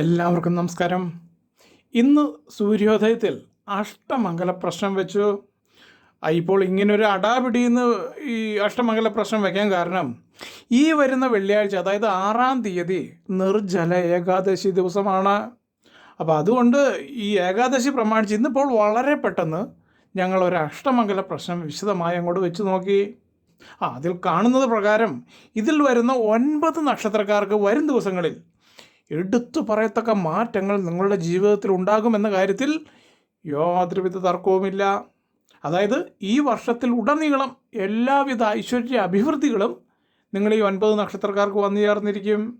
എല്ലാവർക്കും നമസ്കാരം. ഇന്ന് സൂര്യോദയത്തിൽ അഷ്ടമംഗല പ്രശ്നം വെച്ചു. ഇപ്പോൾ ഇങ്ങനൊരു അടാപിടിയെന്ന് ഈ അഷ്ടമംഗല പ്രശ്നം വയ്ക്കാൻ കാരണം ഈ വരുന്ന വെള്ളിയാഴ്ച അതായത് ആറാം തീയതി നിർജല ഏകാദശി ദിവസമാണ്. അപ്പോൾ അതുകൊണ്ട് ഈ ഏകാദശി പ്രമാണിച്ച് ഇന്നിപ്പോൾ വളരെ പെട്ടെന്ന് ഞങ്ങൾ ഒരു അഷ്ടമംഗല പ്രശ്നം വിശദമായി അങ്ങോട്ട് വെച്ച് നോക്കി. ആ അതിൽ കാണുന്നത് പ്രകാരം ഇതിൽ വരുന്ന ഒൻപത് നക്ഷത്രക്കാർക്ക് വരും ദിവസങ്ങളിൽ എടുത്തു പറയത്തക്ക മാറ്റങ്ങൾ നിങ്ങളുടെ ജീവിതത്തിൽ ഉണ്ടാകുമെന്ന കാര്യത്തിൽ യാതൊരുവിധ തർക്കവുമില്ല. അതായത് ഈ വർഷത്തിൽ ഉടനീളം എല്ലാവിധ ഐശ്വര്യ അഭിവൃദ്ധികളും നിങ്ങൾ ഈ ഒൻപത് നക്ഷത്രക്കാർക്ക് വന്നു ചേർന്നിരിക്കും.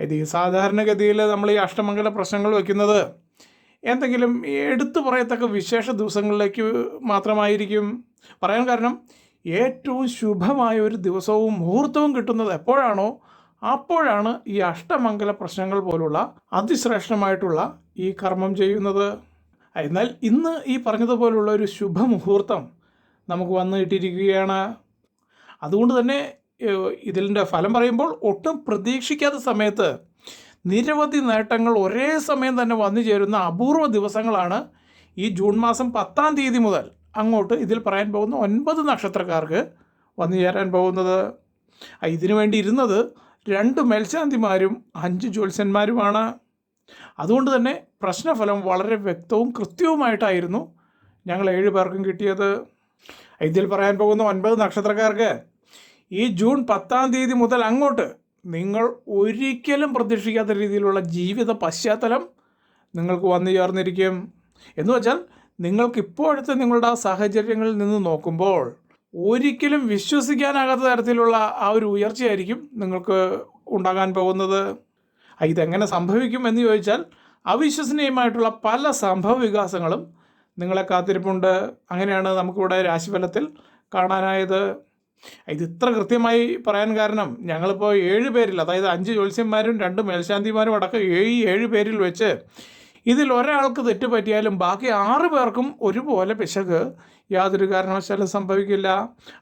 ഇത് ഈ സാധാരണഗതിയിൽ നമ്മൾ ഈ അഷ്ടമംഗല പ്രശ്നങ്ങൾ വയ്ക്കുന്നത് എന്തെങ്കിലും എടുത്തു പറയത്തക്ക വിശേഷ ദിവസങ്ങളിലേക്ക് മാത്രമായിരിക്കും. പറയാൻ കാരണം ഏറ്റവും ശുഭമായ ഒരു ദിവസവും മുഹൂർത്തവും കിട്ടുന്നത് എപ്പോഴാണോ അപ്പോഴാണ് ഈ അഷ്ടമംഗല പ്രശ്നങ്ങൾ പോലുള്ള അതിശ്രേഷ്ഠമായിട്ടുള്ള ഈ കർമ്മം ചെയ്യുന്നത്. എന്നാൽ ഇന്ന് ഈ പറഞ്ഞതുപോലുള്ള ഒരു ശുഭമുഹൂർത്തം നമുക്ക് വന്നു കിട്ടിയിരിക്കുകയാണ്. അതുകൊണ്ട് തന്നെ ഇതിന്റെ ഫലം പറയുമ്പോൾ ഒട്ടും പ്രതീക്ഷിക്കാത്ത സമയത്ത് നിരവധി നേട്ടങ്ങൾ ഒരേ സമയം തന്നെ വന്നു ചേരുന്ന അപൂർവ ദിവസങ്ങളാണ് ഈ ജൂൺ മാസം പത്താം തീയതി മുതൽ അങ്ങോട്ട് ഇതിൽ പറയാൻ പോകുന്ന ഒൻപത് നക്ഷത്രക്കാർക്ക് വന്നു ചേരാൻ പോകുന്നത്. ഇതിനു വേണ്ടി ഇരുന്നത് രണ്ട് മേൽശാന്തിമാരും അഞ്ച് ജ്യോത്സ്യന്മാരുമാണ്. അതുകൊണ്ട് തന്നെ പ്രശ്നഫലം വളരെ വ്യക്തവും കൃത്യവുമായിട്ടായിരുന്നു ഞങ്ങൾ ഏഴ് പേർക്കും കിട്ടിയത്. ഇതിൽ പറയാൻ പോകുന്ന ഒൻപത് നക്ഷത്രക്കാർക്ക് ഈ ജൂൺ പത്താം തീയതി മുതൽ അങ്ങോട്ട് നിങ്ങൾ ഒരിക്കലും പ്രതീക്ഷിക്കാത്ത രീതിയിലുള്ള ജീവിത പശ്ചാത്തലം നിങ്ങൾക്ക് വന്നു ചേർന്നിരിക്കും. എന്ന് വെച്ചാൽ നിങ്ങൾക്ക് ഇപ്പോഴത്തെ നിങ്ങളുടെ ആ സാഹചര്യങ്ങളിൽ നിന്ന് നോക്കുമ്പോൾ ഒരിക്കലും വിശ്വസിക്കാനാകാത്ത തരത്തിലുള്ള ആ ഒരു ഉയർച്ചയായിരിക്കും നിങ്ങൾക്ക് ഉണ്ടാകാൻ പോകുന്നത്. ഇതെങ്ങനെ സംഭവിക്കും എന്ന് ചോദിച്ചാൽ അവിശ്വസനീയമായിട്ടുള്ള പല സംഭവ വികാസങ്ങളും നിങ്ങളെ കാത്തിരിപ്പുണ്ട്. അങ്ങനെയാണ് നമുക്കിവിടെ രാശിഫലത്തിൽ കാണാനായത്. ഇത് ഇത്ര കൃത്യമായി പറയാൻ കാരണം ഞങ്ങളിപ്പോൾ ഏഴ് പേരിൽ അതായത് അഞ്ച് ജ്യോത്സ്യന്മാരും രണ്ട് മേൽശാന്തിമാരും അടക്കം ഏഴ് ഏഴ് പേരിൽ വെച്ച് ഇതിൽ ഒരാൾക്ക് തെറ്റ് പറ്റിയാലും ബാക്കി ആറ് പേർക്കും ഒരുപോലെ പിശക് യാതൊരു കാരണവശാലും സംഭവിക്കില്ല.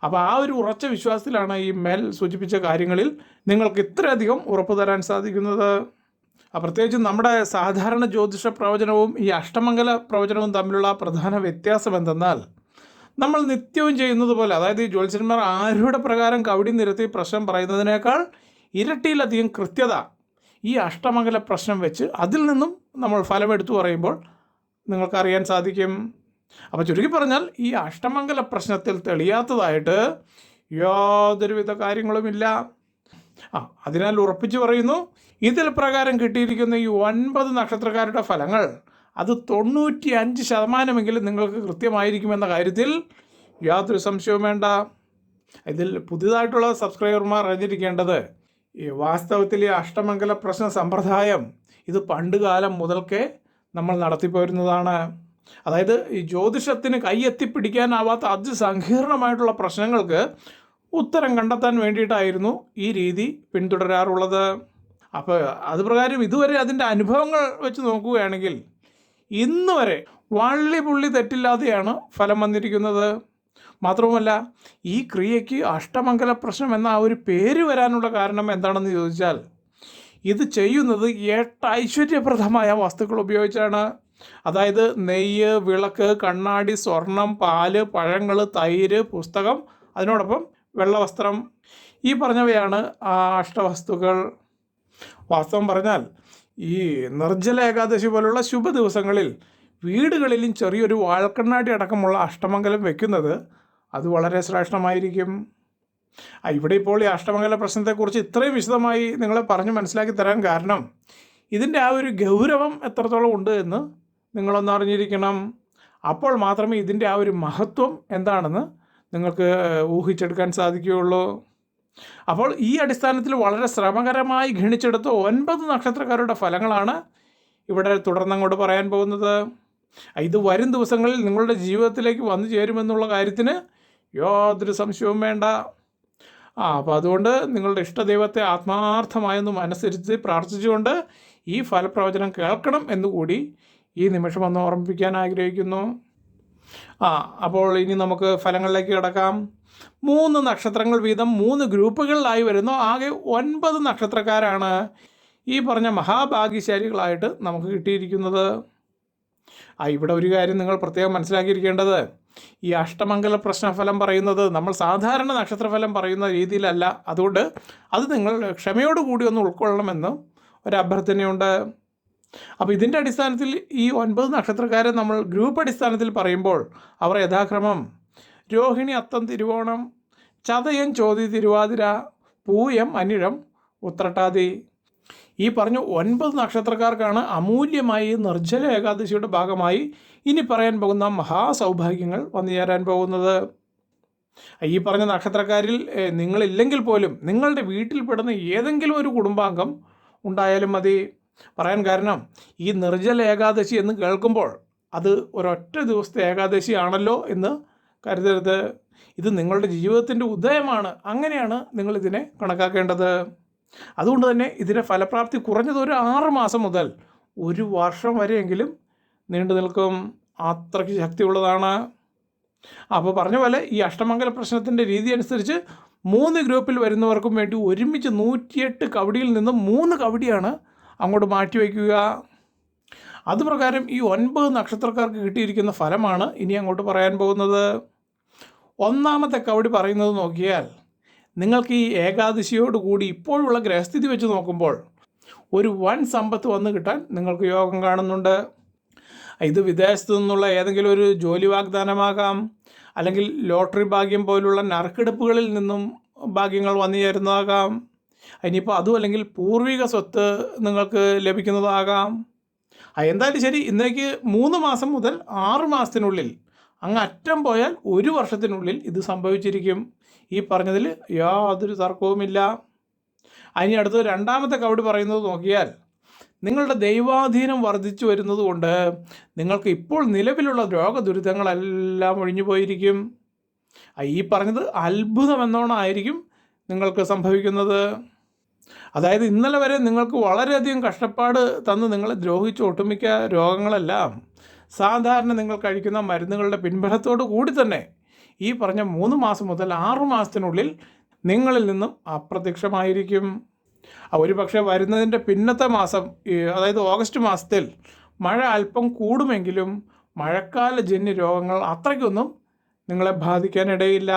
അപ്പോൾ ആ ഒരു ഉറച്ച വിശ്വാസത്തിലാണ് ഈ മേൽ സൂചിപ്പിച്ച കാര്യങ്ങളിൽ നിങ്ങൾക്ക് ഇത്രയധികം ഉറപ്പ് തരാൻ സാധിക്കുന്നത്. പ്രത്യേകിച്ച് നമ്മുടെ സാധാരണ ജ്യോതിഷ പ്രവചനവും ഈ അഷ്ടമംഗല പ്രവചനവും തമ്മിലുള്ള പ്രധാന വ്യത്യാസം എന്തെന്നാൽ നമ്മൾ നിത്യവും ചെയ്യുന്നത് പോലെ അതായത് ഈ ജ്യോത്സ്യന്മാർ ആരുടെ പ്രകാരം കവിടി നിരത്തി പ്രശ്നം പറയുന്നതിനേക്കാൾ ഇരട്ടിയിലധികം കൃത്യത ഈ അഷ്ടമംഗല പ്രശ്നം വെച്ച് അതിൽ നിന്നും നമ്മൾ ഫലമെടുത്തു പറയുമ്പോൾ നിങ്ങൾക്കറിയാൻ സാധിക്കും. അപ്പോൾ ചുരുക്കി പറഞ്ഞാൽ ഈ അഷ്ടമംഗല പ്രശ്നത്തിൽ തെളിയാത്തതായിട്ട് യാതൊരുവിധ കാര്യങ്ങളുമില്ല. ആ അതിനാൽ ഉറപ്പിച്ചു പറയുന്നു ഇതിൽ പ്രകാരം കിട്ടിയിരിക്കുന്ന ഈ ഒൻപത് നക്ഷത്രക്കാരുടെ ഫലങ്ങൾ അത് തൊണ്ണൂറ്റി അഞ്ച് ശതമാനമെങ്കിലും നിങ്ങൾക്ക് കൃത്യമായിരിക്കുമെന്ന കാര്യത്തിൽ യാതൊരു സംശയവും വേണ്ട. ഇതിൽ പുതിയതായിട്ടുള്ള സബ്സ്ക്രൈബർമാർ അറിഞ്ഞിരിക്കേണ്ടത് ഈ വാസ്തവത്തിൽ ഈ അഷ്ടമംഗല പ്രശ്ന സമ്പ്രദായം ഇത് പണ്ടുകാലം മുതൽക്കേ നമ്മൾ നടത്തിപ്പോരുന്നതാണ്. അതായത് ഈ ജ്യോതിഷത്തിന് കൈയെത്തിപ്പിടിക്കാനാവാത്ത അതിസങ്കീർണമായിട്ടുള്ള പ്രശ്നങ്ങൾക്ക് ഉത്തരം കണ്ടെത്താൻ വേണ്ടിയിട്ടായിരുന്നു ഈ രീതി പിന്തുടരാറുള്ളത്. അപ്പോൾ അത് പ്രകാരം ഇതുവരെ അതിന്റെ അനുഭവങ്ങൾ വെച്ച് നോക്കുകയാണെങ്കിൽ ഇന്ന് വരെ വള്ളി പുള്ളി തെറ്റില്ലാതെയാണ് ഫലം വന്നിരിക്കുന്നത്. മാത്രവുമല്ല ഈ ക്രിയയ്ക്ക് അഷ്ടമംഗല പ്രശ്നം എന്ന ആ ഒരു പേര് വരാനുള്ള കാരണം എന്താണെന്ന് ചോദിച്ചാൽ ഇത് ചെയ്യുന്നത് എട്ട് ഐശ്വര്യപ്രദമായ വസ്തുക്കൾ ഉപയോഗിച്ചാണ്. അതായത് നെയ്യ് വിളക്ക് കണ്ണാടി സ്വർണം പാൽ പഴങ്ങൾ തൈര് പുസ്തകം അതിനോടൊപ്പം വെള്ളവസ്ത്രം. ഈ പറഞ്ഞവയാണ് അഷ്ടവസ്തുക്കൾ. വാസ്തവം പറഞ്ഞാൽ ഈ നിർജല ഏകാദശി പോലുള്ള ശുഭ ദിവസങ്ങളിൽ വീടുകളിലും ചെറിയൊരു വാഴക്കണ്ണാടി അടക്കമുള്ള അഷ്ടമംഗലം വെക്കുന്നത് അത് വളരെ ശ്രേഷ്ഠമായിരിക്കും. ഇവിടെ ഇപ്പോൾ ഈ അഷ്ടമംഗല പ്രശ്നത്തെക്കുറിച്ച് ഇത്രയും വിശദമായി നിങ്ങളെ പറഞ്ഞ് മനസ്സിലാക്കി തരാൻ കാരണം ഇതിന്റെ ആ ഒരു ഗൗരവം എത്രത്തോളം ഉണ്ട് എന്ന് നിങ്ങളൊന്ന് അറിഞ്ഞിരിക്കണം. അപ്പോൾ മാത്രമേ ഇതിന്റെ ആ ഒരു മഹത്വം എന്താണെന്ന് നിങ്ങൾക്ക് ഊഹിച്ചെടുക്കാൻ സാധിക്കുകയുള്ളൂ. അപ്പോൾ ഈ അടിസ്ഥാനത്തിൽ വളരെ ശ്രമകരമായി ഗണിച്ചെടുത്ത ഒൻപത് നക്ഷത്രക്കാരുടെ ഫലങ്ങളാണ് ഇവിടെ തുടർന്ന് അങ്ങോട്ട് പറയാൻ പോകുന്നത്. ഇത് വരും ദിവസങ്ങളിൽ നിങ്ങളുടെ ജീവിതത്തിലേക്ക് വന്നു ചേരുമെന്നുള്ള കാര്യത്തിന് യാതൊരു സംശയവും വേണ്ട. ആ അപ്പോൾ അതുകൊണ്ട് നിങ്ങളുടെ ഇഷ്ടദൈവത്തെ ആത്മാർത്ഥമായൊന്നും അനുസരിച്ച് പ്രാർത്ഥിച്ചുകൊണ്ട് ഈ ഫലപ്രവചനം കേൾക്കണം എന്നുകൂടി ഈ നിമിഷം ഒന്ന് ഓർമ്മിപ്പിക്കാൻ ആഗ്രഹിക്കുന്നു. ആ അപ്പോൾ ഇനി നമുക്ക് ഫലങ്ങളിലേക്ക് കിടക്കാം. മൂന്ന് നക്ഷത്രങ്ങൾ വീതം മൂന്ന് ഗ്രൂപ്പുകളിലായി വരുന്നു. ആകെ ഒൻപത് നക്ഷത്രക്കാരാണ് ഈ പറഞ്ഞ മഹാഭാഗ്യശാലികളായിട്ട് നമുക്ക് കിട്ടിയിരിക്കുന്നത്. ആ ഇവിടെ ഒരു കാര്യം നിങ്ങൾ പ്രത്യേകം മനസ്സിലാക്കിയിരിക്കേണ്ടത്. ഈ അഷ്ടമംഗല പ്രശ്നഫലം പറയുന്നത് നമ്മൾ സാധാരണ നക്ഷത്രഫലം പറയുന്ന രീതിയിലല്ല. അതുകൊണ്ട് അത് നിങ്ങൾ ക്ഷമയോടുകൂടി ഒന്ന് ഉൾക്കൊള്ളണമെന്ന് ഒരു അഭ്യർത്ഥനയുണ്ട് അപ്പോൾ ഇതിന്റെ അടിസ്ഥാനത്തിൽ ഈ ഒൻപത് നക്ഷത്രക്കാരെ നമ്മൾ ഗ്രൂപ്പ് അടിസ്ഥാനത്തിൽ പറയുമ്പോൾ അവർ യഥാക്രമം രോഹിണി അത്തം തിരുവോണം ചതയം ചോതി തിരുവാതിര പൂയം അനിഴം ഉത്രട്ടാതി. ഈ പറഞ്ഞ ഒൻപത് നക്ഷത്രക്കാർക്കാണ് അമൂല്യമായി നിർജല ഏകാദശിയുടെ ഭാഗമായി ഇനി പറയാൻ പോകുന്ന മഹാസൗഭാഗ്യങ്ങൾ വന്നു ചേരാൻ പോകുന്നത്. ഈ പറഞ്ഞ നക്ഷത്രക്കാരിൽ നിങ്ങളില്ലെങ്കിൽ പോലും നിങ്ങളുടെ വീട്ടിൽപ്പെടുന്ന ഏതെങ്കിലും ഒരു കുടുംബാംഗം ഉണ്ടായാലും മതി. പറയാൻ കാരണം ഈ നിർജല ഏകാദശി എന്ന് കേൾക്കുമ്പോൾ അത് ഒരൊറ്റ ദിവസത്തെ ഏകാദശിയാണല്ലോ എന്ന് കരുതരുത്. ഇത് നിങ്ങളുടെ ജീവിതത്തിന്റെ ഉദയമാണ്. അങ്ങനെയാണ് നിങ്ങളിതിനെ കണക്കാക്കേണ്ടത്. അതുകൊണ്ട് തന്നെ ഇതിന്റെ ഫലപ്രാപ്തി കുറഞ്ഞത് ഒരു ആറ് മാസം മുതൽ ഒരു വർഷം വരെയെങ്കിലും നീണ്ടു നിൽക്കും. അത്രയ്ക്ക് ശക്തിയുള്ളതാണ്. അപ്പോൾ പറഞ്ഞ പോലെ ഈ അഷ്ടമംഗല പ്രശ്നത്തിന്റെ രീതി അനുസരിച്ച് മൂന്ന് ഗ്രൂപ്പിൽ വരുന്നവർക്കും വേണ്ടി ഒരുമിച്ച് നൂറ്റിയെട്ട് കവടിയിൽ നിന്ന് മൂന്ന് കവടിയാണ് അങ്ങോട്ട് മാറ്റിവെക്കുക അതുപ്രകാരം ഈ ഒൻപത് നക്ഷത്രക്കാർക്ക് കിട്ടിയിരിക്കുന്ന ഫലമാണ് ഇനി അങ്ങോട്ട് പറയാൻ പോകുന്നത്. ഒന്നാമത്തെ കവടി പറയുന്നത് നോക്കിയാൽ നിങ്ങൾക്ക് ഈ ഏകാദശിയോടുകൂടി ഇപ്പോഴുള്ള ഗ്രഹസ്ഥിതി വെച്ച് നോക്കുമ്പോൾ ഒരു വൻ സമ്പത്ത് വന്നു കിട്ടാൻ നിങ്ങൾക്ക് യോഗം കാണുന്നുണ്ട്. ഇത് വിദേശത്തു നിന്നുള്ള ഏതെങ്കിലും ഒരു ജോലി വാഗ്ദാനമാകാം. അല്ലെങ്കിൽ ലോട്ടറി ഭാഗ്യം പോലുള്ള നറുക്കെടുപ്പുകളിൽ നിന്നും ഭാഗ്യങ്ങൾ വന്നു ചേരുന്നതാകാം. ഇനിയിപ്പോൾ അതും അല്ലെങ്കിൽ പൂർവിക സ്വത്ത് നിങ്ങൾക്ക് ലഭിക്കുന്നതാകാം. എന്തായാലും ശരി ഇന്നേക്ക് മൂന്ന് മാസം മുതൽ ആറ് മാസത്തിനുള്ളിൽ അങ്ങ് അറ്റം പോയാൽ ഒരു വർഷത്തിനുള്ളിൽ ഇത് സംഭവിച്ചിരിക്കും. ഈ പറഞ്ഞതിൽ യാതൊരു തർക്കവുമില്ല. അതിന് അടുത്ത് രണ്ടാമത്തെ കവടി പറയുന്നത് നോക്കിയാൽ നിങ്ങളുടെ ദൈവാധീനം വർദ്ധിച്ചു വരുന്നതുകൊണ്ട് നിങ്ങൾക്ക് ഇപ്പോൾ നിലവിലുള്ള രോഗദുരിതങ്ങളെല്ലാം ഒഴിഞ്ഞു പോയിരിക്കും. ഈ പറഞ്ഞത് അത്ഭുതം എന്നോണമായിരിക്കും നിങ്ങൾക്ക് സംഭവിക്കുന്നത്? അതായത് ഇന്നലെ വരെ നിങ്ങൾക്ക് വളരെയധികം കഷ്ടപ്പാട് തന്ന് നിങ്ങളെ ദ്രോഹിച്ച ഒട്ടുമിക്ക രോഗങ്ങളെല്ലാം സാധാരണ നിങ്ങൾ കഴിക്കുന്ന മരുന്നുകളുടെ പിൻബലത്തോടു കൂടി തന്നെ ഈ പറഞ്ഞ മൂന്ന് മാസം മുതൽ ആറു മാസത്തിനുള്ളിൽ നിങ്ങളിൽ നിന്നും അപ്രത്യക്ഷമായിരിക്കും. ഒരു പക്ഷേ വരുന്നതിന്റെ പിന്നത്തെ മാസം അതായത് ഓഗസ്റ്റ് മാസത്തിൽ മഴ അല്പം കൂടുമെങ്കിലും മഴക്കാല ജന്യ രോഗങ്ങൾ അത്രയ്ക്കൊന്നും നിങ്ങളെ ബാധിക്കാനിടയില്ല.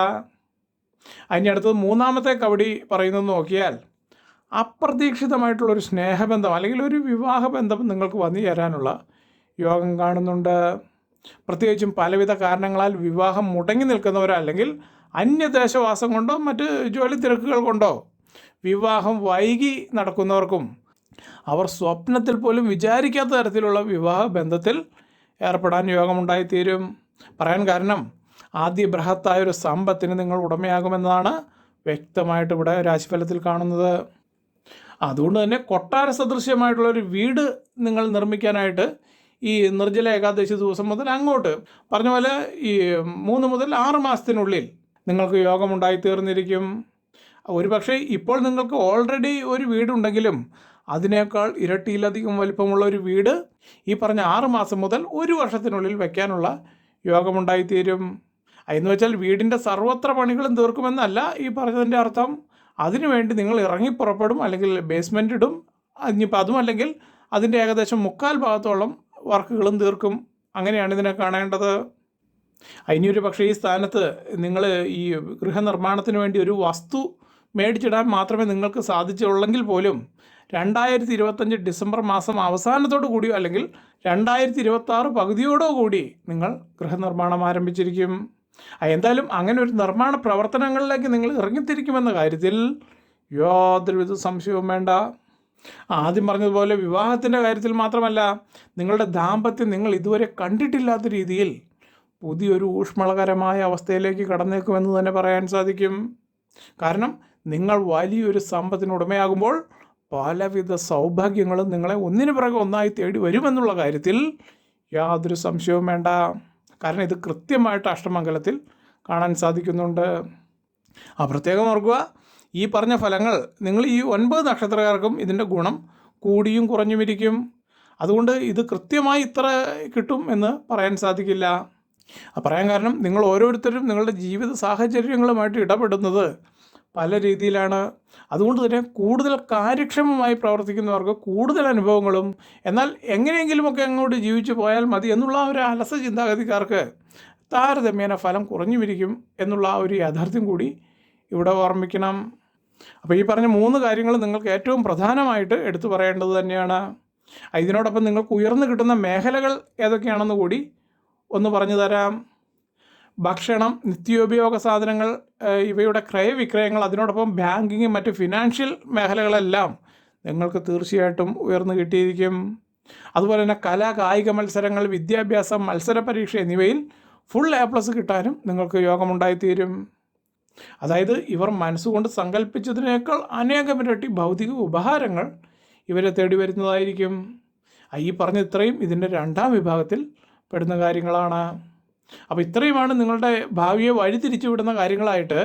അതിനടുത്തത് മൂന്നാമത്തെ കവടി പറയുന്നത് നോക്കിയാൽ അപ്രതീക്ഷിതമായിട്ടുള്ളൊരു സ്നേഹബന്ധം അല്ലെങ്കിൽ ഒരു വിവാഹബന്ധം നിങ്ങൾക്ക് വന്നു ചേരാനുള്ള യോഗം കാണുന്നുണ്ട്. പ്രത്യേകിച്ചും പലവിധ കാരണങ്ങളാൽ വിവാഹം മുടങ്ങി നിൽക്കുന്നവരോ അല്ലെങ്കിൽ അന്യദേശവാസം കൊണ്ടോ മറ്റ് ജോലി തിരക്കുകൾ കൊണ്ടോ വിവാഹം വൈകി നടക്കുന്നവർക്കും അവർ സ്വപ്നത്തിൽ പോലും വിചാരിക്കാത്ത തരത്തിലുള്ള വിവാഹ ബന്ധത്തിൽ ഏർപ്പെടാൻ യോഗമുണ്ടായിത്തീരും പറയാൻ കാരണം ആദ്യ ബൃഹത്തായ ഒരു സമ്പത്തിന് നിങ്ങൾ ഉടമയാകുമെന്നാണ് വ്യക്തമായിട്ട് ഇവിടെ രാശിഫലത്തിൽ കാണുന്നത്. അതുകൊണ്ട് തന്നെ കൊട്ടാര സദൃശ്യമായിട്ടുള്ള ഒരു വീട് നിങ്ങൾ നിർമ്മിക്കാനായിട്ട് ഈ നിർജല ഏകാദശി ദിവസം മുതൽ അങ്ങോട്ട് പറഞ്ഞ പോലെ ഈ മൂന്ന് മുതൽ ആറ് മാസത്തിനുള്ളിൽ നിങ്ങൾക്ക് യോഗമുണ്ടായി തീർന്നിരിക്കും. ഒരുപക്ഷെ ഇപ്പോൾ നിങ്ങൾക്ക് ഓൾറെഡി ഒരു വീടുണ്ടെങ്കിലും അതിനേക്കാൾ ഇരട്ടിയിലധികം വലിപ്പമുള്ള ഒരു വീട് ഈ പറഞ്ഞ ആറ് മാസം മുതൽ ഒരു വർഷത്തിനുള്ളിൽ വയ്ക്കാനുള്ള യോഗമുണ്ടായിത്തീരും. എന്ന് വെച്ചാൽ വീടിന്റെ സർവത്ര പണികളും തീർക്കുമെന്നല്ല ഈ പറഞ്ഞതിന്റെ അർത്ഥം. അതിനുവേണ്ടി നിങ്ങൾ ഇറങ്ങി പുറപ്പെടും അല്ലെങ്കിൽ ബേസ്മെന്റ് ഇടും. ഇനിയിപ്പോൾ അതുമല്ലെങ്കിൽ അതിന്റെ ഏകദേശം മുക്കാൽ ഭാഗത്തോളം വർക്കുകളും തീർക്കും. അങ്ങനെയാണ് ഇതിനെ കാണേണ്ടത്. ഇനിയൊരു പക്ഷേ ഈ സ്ഥാനത്ത് നിങ്ങൾ ഈ ഗൃഹനിർമ്മാണത്തിന് വേണ്ടി ഒരു വസ്തു മേടിച്ചിടാൻ മാത്രമേ നിങ്ങൾക്ക് സാധിച്ചുള്ളെങ്കിൽ പോലും രണ്ടായിരത്തി ഇരുപത്തഞ്ച് ഡിസംബർ മാസം അവസാനത്തോടു കൂടിയോ അല്ലെങ്കിൽ രണ്ടായിരത്തി ഇരുപത്തി ആറ് പകുതിയോടോ കൂടി നിങ്ങൾ ഗൃഹനിർമ്മാണം ആരംഭിച്ചിരിക്കും. എന്തായാലും അങ്ങനെ ഒരു നിർമ്മാണ പ്രവർത്തനങ്ങളിലേക്ക് നിങ്ങൾ ഇറങ്ങിത്തിരിക്കുമെന്ന കാര്യത്തിൽ യാതൊരുവിധ സംശയവും വേണ്ട. ആദ്യം പറഞ്ഞതുപോലെ വിവാഹത്തിന്റെ കാര്യത്തിൽ മാത്രമല്ല നിങ്ങളുടെ ദാമ്പത്യം നിങ്ങൾ ഇതുവരെ കണ്ടിട്ടില്ലാത്ത രീതിയിൽ പുതിയൊരു ഊഷ്മളകരമായ അവസ്ഥയിലേക്ക് കടന്നേക്കുമെന്ന് തന്നെ പറയാൻ സാധിക്കും. കാരണം നിങ്ങൾ വലിയൊരു സമ്പത്തിന് ഉടമയാകുമ്പോൾ പലവിധ സൗഭാഗ്യങ്ങളും നിങ്ങളെ ഒന്നിനു പിറകെ ഒന്നായി തേടി വരുമെന്നുള്ള കാര്യത്തിൽ യാതൊരു സംശയവും വേണ്ട. കാരണം ഇത് കൃത്യമായിട്ട് അഷ്ടമംഗലത്തിൽ കാണാൻ സാധിക്കുന്നുണ്ട്. ആ പ്രത്യേകം ഓർക്കുക ഈ പറഞ്ഞ ഫലങ്ങൾ നിങ്ങൾ ഈ ഒൻപത് നക്ഷത്രക്കാർക്കും ഇതിന്റെ ഗുണം കൂടിയും കുറഞ്ഞും ഇരിക്കും. അതുകൊണ്ട് ഇത് കൃത്യമായി ഇത്ര കിട്ടും എന്ന് പറയാൻ സാധിക്കില്ല. പറയാൻ കാരണം നിങ്ങൾ ഓരോരുത്തരും നിങ്ങളുടെ ജീവിത സാഹചര്യങ്ങളുമായിട്ട് ഇടപെടുന്നത് പല രീതിയിലാണ്. അതുകൊണ്ട് തന്നെ കൂടുതൽ കാര്യക്ഷമമായി പ്രവർത്തിക്കുന്നവർക്ക് കൂടുതൽ അനുഭവങ്ങളും എന്നാൽ എങ്ങനെയെങ്കിലുമൊക്കെ അങ്ങോട്ട് ജീവിച്ചു പോയാൽ മതി എന്നുള്ള ഒരു അലസ ചിന്താഗതിക്കാർക്ക് താരതമ്യേന ഫലം കുറഞ്ഞുമിരിക്കും എന്നുള്ള ആ ഒരു യാഥാർത്ഥ്യം കൂടി ഇവിടെ ഓർമ്മിക്കണം. അപ്പോൾ ഈ പറഞ്ഞ മൂന്ന് കാര്യങ്ങൾ നിങ്ങൾക്ക് ഏറ്റവും പ്രധാനമായിട്ട് എടുത്തു പറയേണ്ടത് തന്നെയാണ്. ഇതിനോടൊപ്പം നിങ്ങൾക്ക് ഉയർന്നു കിട്ടുന്ന മേഖലകൾ ഏതൊക്കെയാണെന്ന് കൂടി ഒന്ന് പറഞ്ഞു തരാം. ഭക്ഷണം നിത്യോപയോഗ സാധനങ്ങൾ ഇവയുടെ ക്രയവിക്രയങ്ങൾ അതിനോടൊപ്പം ബാങ്കിങ് മറ്റ് ഫിനാൻഷ്യൽ മേഖലകളെല്ലാം നിങ്ങൾക്ക് തീർച്ചയായിട്ടും ഉയർന്നു കിട്ടിയിരിക്കും. അതുപോലെ തന്നെ കല കായിക മത്സരങ്ങൾ വിദ്യാഭ്യാസം മത്സര പരീക്ഷ എന്നിവയിൽ ഫുൾ എ പ്ലസ് കിട്ടാനും നിങ്ങൾക്ക് യോഗമുണ്ടായിത്തീരും. അതായത് ഇവർ മനസ്സുകൊണ്ട് സങ്കല്പിച്ചതിനേക്കാൾ അനേകം ഇരട്ടി ഭൗതിക ഉപഹാരങ്ങൾ ഇവരെ തേടി വരുന്നതായിരിക്കും. ഈ പറഞ്ഞ ഇത്രയും ഇതിന്റെ രണ്ടാം വിഭാഗത്തിൽ പെടുന്ന കാര്യങ്ങളാണ്. അപ്പോൾ ഇത്രയുമാണ് നിങ്ങളുടെ ഭാവിയെ വഴിതിരിച്ചു വിടുന്ന കാര്യങ്ങളായിട്ട്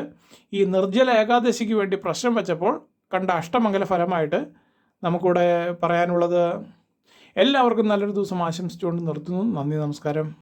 ഈ നിർജല ഏകാദശിക്ക് വേണ്ടി പ്രശ്നം വെച്ചപ്പോൾ കണ്ട അഷ്ടമംഗല ഫലമായിട്ട് നമുക്കിവിടെ പറയാനുള്ളത്. എല്ലാവർക്കും നല്ലൊരു ദിവസം ആശംസിച്ചുകൊണ്ട് നിർത്തുന്നു. നന്ദി നമസ്കാരം.